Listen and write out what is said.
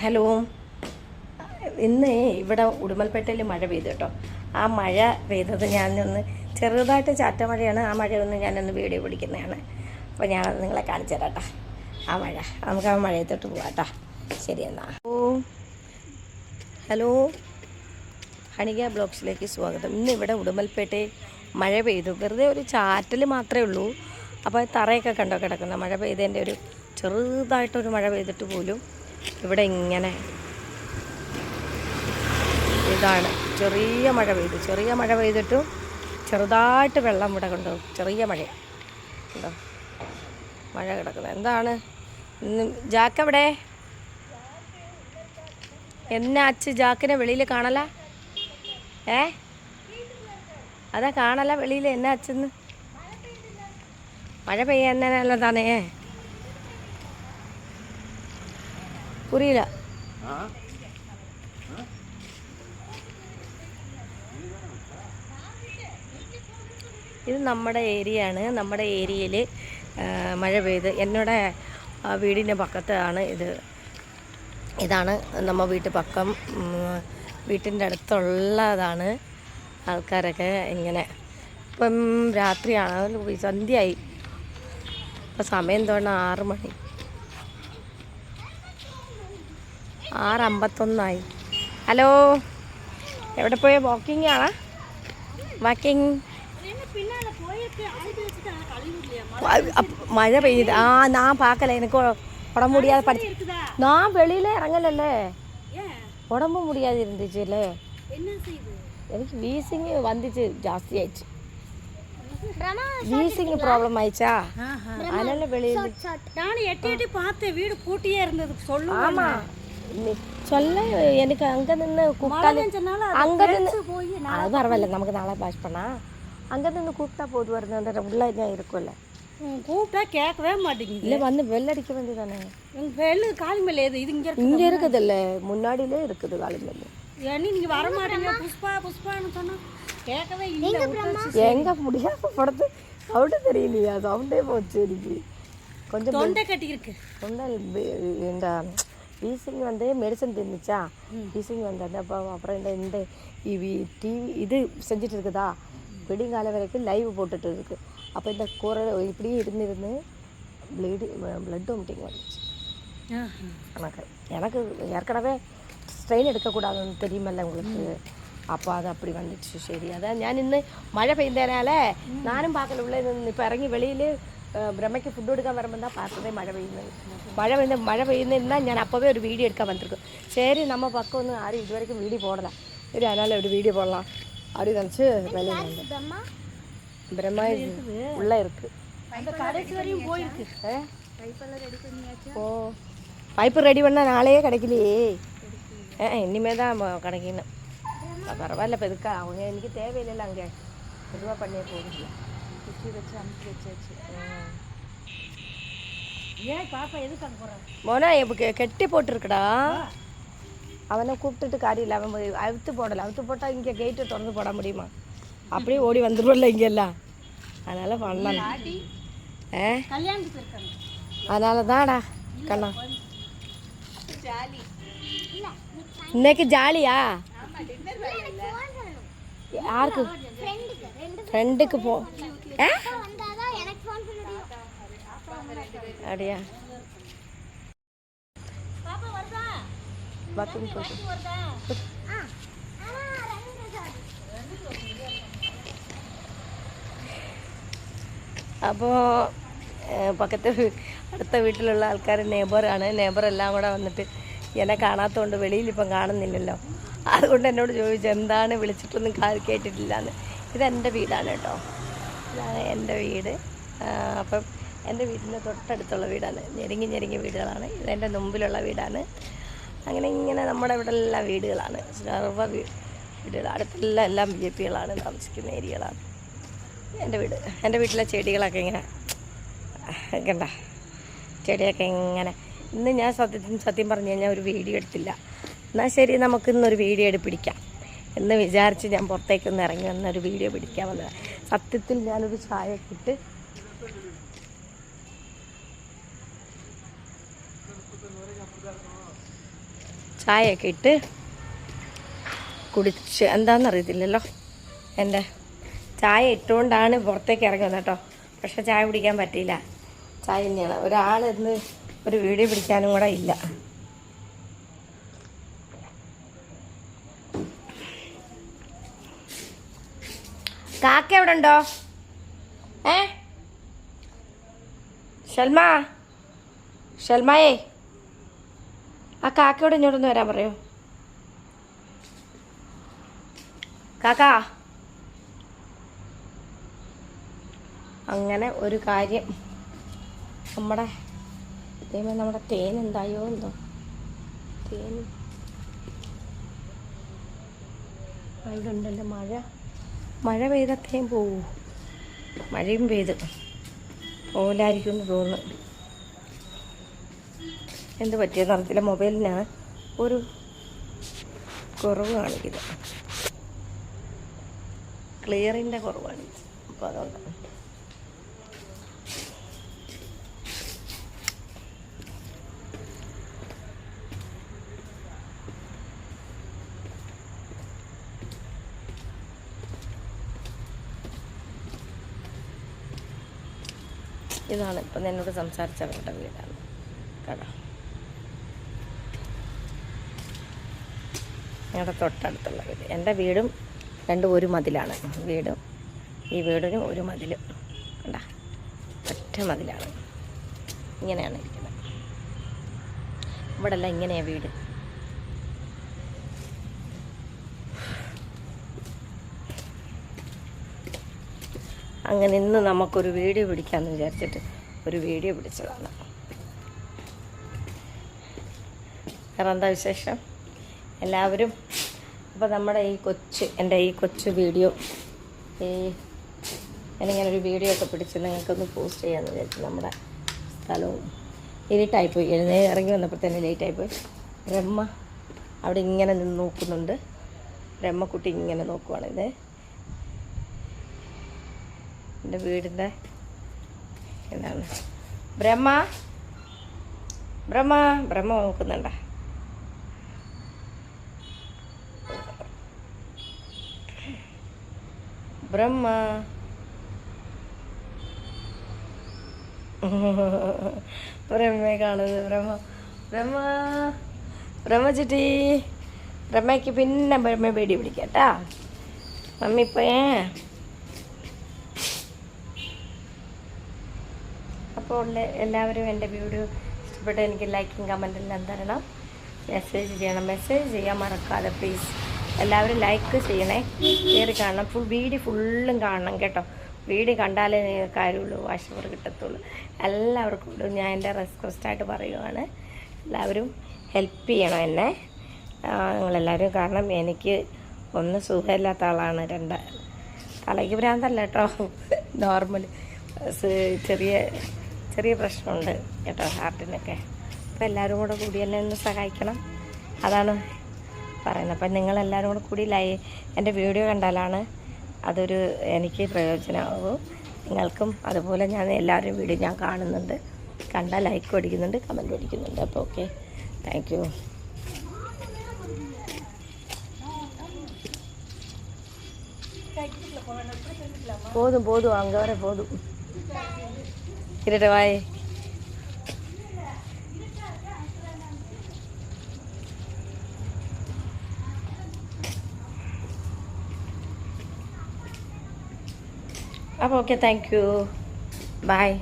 Hello. ഇന്ന് ഇവിടെ ഉടുമൽപേട്ടയിൽ മഴ പെയ്തു കേട്ടോ. ആ മഴ പെയ്തത് ഞാനൊന്ന് ചെറുതായിട്ട് ചാറ്റ മഴയാണ് ആ മഴയൊന്ന് ഞാനൊന്ന് വീഡിയോ പിടിക്കുന്നതാണ്. അപ്പോൾ ഞാൻ നിങ്ങളെ കാണിച്ചു തരാം കേട്ടോ ആ മഴ. നമുക്ക് ആ മഴയത്തോട്ട് പോവാം കേട്ടോ ശരി എന്നാ. ഓ ഹലോ. ഹണിക ബ്ലോക്സിലേക്ക് സ്വാഗതം. ഇന്ന് ഇവിടെ ഉടുമൽപേട്ടയിൽ മഴ പെയ്തു. വെറുതെ ഒരു ചാറ്റൽ മാത്രമേ ഉള്ളൂ. അപ്പോൾ തറയൊക്കെ കണ്ടോ കിടക്കുന്ന മഴ പെയ്തതിന്റെ ഒരു ചെറുതായിട്ടൊരു മഴ പെയ്തിട്ട് പോലും ഇവിടെ ഇങ്ങനെ. ഇതാണ്. ചെറിയ മഴ പെയ്തു. ചെറിയ മഴ പെയ്തിട്ടും ചെറുതായിട്ട് വെള്ളം ഇവിടെ കണ്ടു ചെറിയ മഴ. കണ്ടോ മഴ കിടക്കുന്നത് എന്താണ്? ജാക്ക് എവിടെ? എന്നെ അച്ഛ ജാക്കിനെ വെളിയിൽ കാണല? ഏ? അതാ കാണല വെളിയിൽ. എന്നെ അച്ഛന്ന്? മഴ പെയ്യാൻ തന്നെ താനേ. പുരിയില്ല ഇത് നമ്മുടെ ഏരിയ ആണ് നമ്മുടെ ഏരിയയിൽ മഴ പെയ്ത് എന്നോട് വീടിന്റെ പക്കത്താണ് ഇത്. ഇതാണ് നമ്മ വീട്ടു പക്കം. വീട്ടിന്റെ അടുത്തുള്ളതാണ് ആൾക്കാരൊക്കെ ഇങ്ങനെ. ഇപ്പം രാത്രിയാണ് സന്ധ്യയായി. ഇപ്പം സമയം തോന്നുന്നു ആറ് മണി. ആറ് അമ്പത്തൊന്നായി ഹലോ? എവിടെ പോയ വാക്കിംഗ് ആണോ വാക്കിംഗ് மழை பெய்யுது ஆ நான் பார்க்கல எனக்கு உடம்பு முடியாது படி நான் வெளியில் இறங்கலல்ல உடம்பு முடியாது இருந்துச்சுல்ல எனக்கு வீசிங் வந்துச்சு ஜாஸ்தி ஆயிடுச்சு வீசிங் ப்ராப்ளம் ஆயிடுச்சா அதனால வெளியில் நானும் எட்டி எட்டி பார்த்தேன் வீடு பூட்டியே இருந்தது சொல்லுவேன் ஆமாம் சொல்ல எனக்கு அங்க நின்று அங்க நின்று போய் அது பரவாயில்ல நமக்கு நாளை வாஷ் பண்ணா. அங்க நின்று கூப்பிட்டா போது வருது அந்த உள்ள என்ன இருக்கும்ல. கூப்பிட்டா கேட்கவே மாட்டேங்குது. இல்ல வந்து வெள்ள அடிக்க வேண்டியதானே எங்க வெள்ளு காலி மேல ஏது? இது இங்க இருக்கு இங்க இருக்குது இல்ல முன்னாடியிலே இருக்குது காலிமல்லி ஏன்னு நீங்க வர மாட்டீங்க. புஷ்பா புஷ்பான்னு சொன்னா கேட்கவே இல்லை. எங்க முடியாம படத்து? சவுண்டு தெரியலையா சவுண்டே போச்சு எனக்கு கொஞ்சம் தொண்டை கட்டி இருக்கு தொண்டல் இந்த வீசிங் வந்து மெடிசன் தெரிஞ்சிச்சா வீசிங் வந்து அந்த அப்போ அப்புறம் இந்த இந்த டிவி இது செஞ்சுட்டு இருக்குதா விடிங்காலம் வரைக்கும் லைவ் போட்டுட்டு இருக்கு அப்போ இந்த குரல் இப்படியே இருந்து இருந்து ப்ளீடு பிளட் ஒமிட்டிங் வந்துச்சு எனக்கு எனக்கு ஏற்கனவே ஸ்ட்ரெயின் எடுக்கக்கூடாதுன்னு தெரியுமல்ல உங்களுக்கு அப்போ அது அப்படி வந்துச்சு சரி அதான் ഞാൻ ഇന്ന് മഴ പെയ്തതിനാല ഞാനും പാക്കല ഉള്ളിൽ നിന്ന് ഇപ്പം ഇറങ്ങി വെളിയിൽ ബ്രഹ്മയ്ക്ക് ഫുഡ് കൊടുക്കാൻ വരുമ്പോൾ എന്താ പാർത്തതേ മഴ പെയ്യുന്നത് മഴ പെയ്യുന്ന മഴ പെയ്യുന്നതിന്നാൽ ഞാൻ അപ്പവേ ഒരു വീഡിയോ എടുക്കാൻ വന്നിരിക്കും ശരി നമ്മ പക്കം ഒന്ന് ആരും ഇതുവരെയ്ക്കും വീഡിയോ പോടല ഒരു അനാലെ ഒരു വീഡിയോ പോടலாம் அப்படி நினச்சி விளையாண்டு பிரம்மா உள்ளே இருக்கு ஓ பைப்பு ரெடி பண்ணால் நாளையே கிடைக்கலையே ஆ இனிமேல் தான் கிடைக்கணும் பரவாயில்ல இப்போ இதுக்கா அவங்க எனக்கு தேவையில்லைல்ல அங்கே இதுவாக பண்ணியே போகல குச்சி வச்சு அமுக்கி வச்சாச்சு. ஏன் பாப்பா எதுக்கு அங்கே போகிறேன் மோனா இப்போ கெட்டி போட்டிருக்குடா. அவனை கூப்பிட்டுட்டு காரியில் அவன் போய் அவுத்து போடலை. அவுத்து போட்டால் இங்கே கேட்டு திறந்து போட முடியுமா? அப்படியே ஓடி வந்துடுவோம்ல இங்கெல்லாம். அதனால் பண்ணலாம். ஆ? அதனால தான்டா கண்ணா. இன்னைக்கு ஜாலியா? யாருக்கு? ஃப்ரெண்டுக்கு போ? அப்படியா வாக்கிங் போயிட்டு അപ്പോൾ പക്കത്തെ വീ- അടുത്ത വീട്ടിലുള്ള ആൾക്കാർ നെയ്ബറാണ് നെയ്ബറെല്ലാം കൂടെ വന്നിട്ട് എന്നെ കാണാത്തതുകൊണ്ട് വെളിയിൽ ഇപ്പം കാണുന്നില്ലല്ലോ അതുകൊണ്ട് എന്നോട് ചോദിച്ചു എന്താണ് വിളിച്ചിട്ടൊന്നും കാ- കേട്ടിട്ടില്ല എന്ന് ഇതെൻ്റെ വീടാണ് കേട്ടോ ഇതാണ് എന്റെ വീട്. അപ്പം എന്റെ വീടിന്റെ തൊട്ടടുത്തുള്ള വീടാണ്. ഞെരുങ്ങി ഞെരുങ്ങിയ വീടുകളാണ്. ഇതെന്റെ മുമ്പിലുള്ള വീടാണ്. അങ്ങനെ ഇങ്ങനെ നമ്മുടെ ഇവിടെ എല്ലാ വീടുകളാണ്. സർവ വീടുകൾ. അടുത്തുള്ള എല്ലാം ബി ജെ പികളാണ് താമസിക്കുന്ന ഏരിയകളാണ്. എന്റെ വീട്. എന്റെ വീട്ടിലെ ചെടികളൊക്കെ ഇങ്ങനെ കണ്ട? ചെടിയൊക്കെ ഇങ്ങനെ. ഇന്ന് ഞാൻ സത്യം സത്യം പറഞ്ഞു കഴിഞ്ഞാൽ ഒരു വീഡിയോ എടുത്തില്ല. എന്നാൽ ശരി നമുക്കിന്നൊരു വീഡിയോ എടുപ്പിടിക്കാം എന്ന് വിചാരിച്ച് ഞാൻ പുറത്തേക്കൊന്ന് ഇറങ്ങി വന്നൊരു വീഡിയോ പിടിക്കാൻ വന്നത്. സത്യത്തിൽ ഞാനൊരു ചായ ഇട്ട് ചായയൊക്കെ ഇട്ട് കുടിച്ച്. എന്താണെന്നറിയത്തില്ലല്ലോ എന്റെ ചായ ഇട്ടുകൊണ്ടാണ് പുറത്തേക്ക് ഇറങ്ങുന്നത് കേട്ടോ. പക്ഷെ ചായ കുടിക്കാൻ പറ്റിയില്ല. ചായ തന്നെയാണ്. ഒരാൾ ഇന്ന് ഒരു വീഡിയോ പിടിക്കാനും കൂടെ ഇല്ല. കാക്ക എവിടെ ഉണ്ടോ ഏ? ഷൽമ? ഷൽമയേ? ആ കാക്കയോട് ഇങ്ങോട്ടൊന്ന് വരാൻ പറയോ. കാക്ക. അങ്ങനെ ഒരു കാര്യം. നമ്മുടെ ദൈവമേ നമ്മുടെ തേൻ എന്തായോ എന്തോ? തേൻ. ഉണ്ടല്ലോ മഴ. മഴ പെയ്ത തേൻ പോവൂ. മഴയും പെയ്ത്. പോലായിരിക്കും എന്ന് തോന്നുന്നു. എന്ത് പറ്റിയെന്ന് അറിയത്തില്ല മൊബൈലിനാണ് ഒരു കുറവ് കാണിക്കുന്നത്. ക്ലിയറിന്റെ കുറവാണ്. അപ്പോൾ അതുകൊണ്ട് ഇതാണ്. ഇപ്പം എന്നോട് സംസാരിച്ചവരുടെ വീടാണ്. കട. ഞങ്ങളുടെ തൊട്ടടുത്തുള്ള വീട്. എന്റെ വീടും രണ്ടും ഒരു മതിലാണ്. വീടും ഈ വീടിനും ഒരു മതിലും. കണ്ട? ഒറ്റ മതിലാണ്. ഇങ്ങനെയാണ് ഇരിക്കുന്നത്. ഇവിടെ ഇങ്ങനെയാണ് വീട്. അങ്ങനെ ഇന്ന് നമുക്കൊരു വീഡിയോ പിടിക്കാമെന്ന് വിചാരിച്ചിട്ട് ഒരു വീഡിയോ പിടിച്ചതാണ്. വേറെ എന്താ വിശേഷം? എല്ലാവരും? അപ്പോൾ നമ്മുടെ ഈ കൊച്ച് എന്റെ ഈ കൊച്ച് വീഡിയോ ഈ ഞാനിങ്ങനെ ഒരു വീഡിയോ ഒക്കെ പിടിച്ച് നിങ്ങൾക്കൊന്ന് പോസ്റ്റ് ചെയ്യാമെന്ന് വിചാരിച്ചു നമ്മുടെ സ്ഥലവും. ഇരുട്ടായിപ്പോയി എഴുന്നേ ഇറങ്ങി വന്നപ്പോൾ തന്നെ ലേറ്റായിപ്പോയി ബ്രഹ്മ അവിടെ ഇങ്ങനെ നിന്ന് നോക്കുന്നുണ്ട്. ബ്രഹ്മക്കുട്ടി ഇങ്ങനെ നോക്കുവാണ്. എന്റെ വീടിന്റെ എന്താണ്? ബ്രഹ്മ? ബ്രഹ്മ ബ്രഹ്മ നോക്കുന്നുണ്ട. ബ്രഹ്മ. ബ്രഹ്മയെ കാണുന്നത് ബ്രഹ്മ. ബ്രഹ്മ ബ്രഹ്മ ചേട്ടി ബ്രഹ്മയ്ക്ക് പിന്നെ ബ്രഹ്മ പേടി പിടിക്കട്ടാ മമ്മി ഇപ്പോഴേ അപ്പോൾ ഉള്ള- എല്ലാവരും എന്റെ വീഡിയോ ഇഷ്ടപ്പെട്ട് എനിക്ക് ലൈക്കും കമന്റും എല്ലാം തരണം. മെസ്സേജ് ചെയ്യണം. മെസ്സേജ് ചെയ്യാൻ മറക്കാതെ പ്ലീസ് എല്ലാവരും ലൈക്ക് ചെയ്യണേ. കയറി കാണണം. ഫുൾ വീഡിയോ ഫുള്ളും കാണണം കേട്ടോ. വീഡിയോ കണ്ടാലേ കാര്യമുള്ളൂ. വാശവർ കിട്ടത്തുള്ളൂ. എല്ലാവർക്കും ഞാൻ എന്റെ റിക്വസ്റ്റായിട്ട് പറയുവാണ്. എല്ലാവരും ഹെൽപ്പ് ചെയ്യണം എന്നെ. നിങ്ങളെല്ലാവരും കാരണം എനിക്ക് ഒന്ന് സുഖമില്ലാത്ത ആളാണ്. രണ്ട് തലയ്ക്ക് ഭ്രാന്തല്ല കേട്ടോ. നോർമൽ ചെറിയ ചെറിയ പ്രശ്നമുണ്ട് കേട്ടോ ഹാർട്ടിനൊക്കെ അപ്പോൾ എല്ലാവരും കൂടെ കൂടി എന്നെ ഒന്ന് സഹായിക്കണം അതാണ് പറയുന്നത് അപ്പം നിങ്ങളെല്ലാവരും കൂടെ കൂടി ലൈ എൻ്റെ വീഡിയോ കണ്ടാലാണ് അതൊരു എനിക്ക് പ്രയോജനമാകൂ നിങ്ങൾക്കും അതുപോലെ ഞാൻ എല്ലാവരുടെയും വീഡിയോ ഞാൻ കാണുന്നുണ്ട് കണ്ടാൽ ലൈക്ക് അടിക്കുന്നുണ്ട് കമൻറ്റ് അടിക്കുന്നുണ്ട് അപ്പോൾ ഓക്കെ താങ്ക് യു போதும் போதும் அங்கே வர போதும் இருட்ட வாய் அப்போ ஓகே தேங்க்யூ பாய்